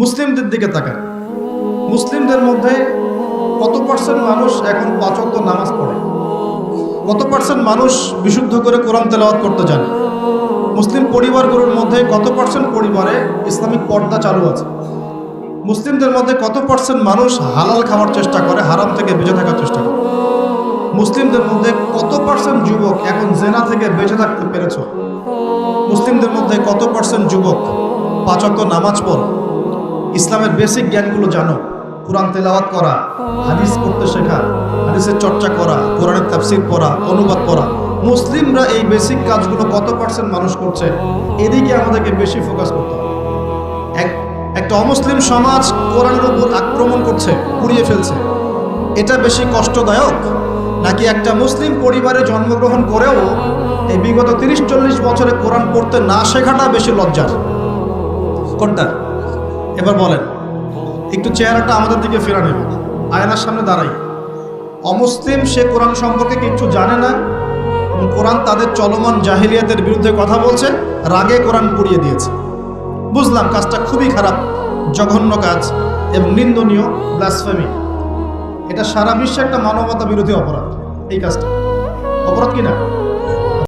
মুসলিমদের দিকে তাকান মুসলিমদের মধ্যে কত পার্সেন্ট মানুষ এখন পাঁচক্ত নামাজ পড়ে? কত পার্সেন্ট মানুষ বিশুদ্ধ করে কোরআন তেলাওয়াত করতে জানে? মুসলিম পরিবারগুলোর মধ্যে কত পার্সেন্ট পরিবারে ইসলামিক পর্দা চালু আছে? মুসলিমদের মধ্যে কত পার্সেন্ট মানুষ হালাল খাওয়ার চেষ্টা করে, হারাম থেকে বেঁচে থাকার চেষ্টা করে? মুসলিমদের মধ্যে কত পার্সেন্ট যুবক এখন জেনা থেকে বেঁচে থাকতে পেরেছ? মুসলিমদের মধ্যে কত পার্সেন্ট যুবক পাঁচক্ত নামাজ পড়? ইসলামের বেসিক জ্ঞানগুলো জানো। কোরআন তেলাওয়াত করা, হাদিস পড়তে শেখা, হাদিসের চর্চা করা, কোরআনের তাফসির পড়া, অনুবাদ করা। মুসলিমরা এই বেসিক কাজগুলো কত পার্সেন্ট মানুষ করছে? এদিকে আমাদেরকে বেশি ফোকাস করতে হবে। এক, একটা অমুসলিম সমাজ কোরআনের উপর আক্রমণ করছে, পুড়িয়ে ফেলছে। এটা বেশি কষ্টদায়ক? নাকি একটা মুসলিম পরিবারে জন্মগ্রহণ করেও এই বিগত তিরিশ চল্লিশ বছরে কোরআন পড়তে না শেখাটা বেশি লজ্জার? কোনটা? এবার বলেন, একটু চেহারাটা আমাদের দিকে ফেরা নেবে আয়নার সামনে দাঁড়াই। অমুসলিম সে কোরআন সম্পর্কে কিছু জানে না কোরআন তাদের চলমান জাহিলিয়াতের বিরুদ্ধে কথা বলছে, রাগে কোরআন পুড়িয়ে দিয়েছে। বুঝলাম কাজটা খুবই খারাপ, জঘন্য কাজ এবং নিন্দনীয় ব্লাসফেমি এটা সারা বিশ্বে একটা মানবতা বিরোধী অপরাধ, এই কাজটা। অপরাধ কি না?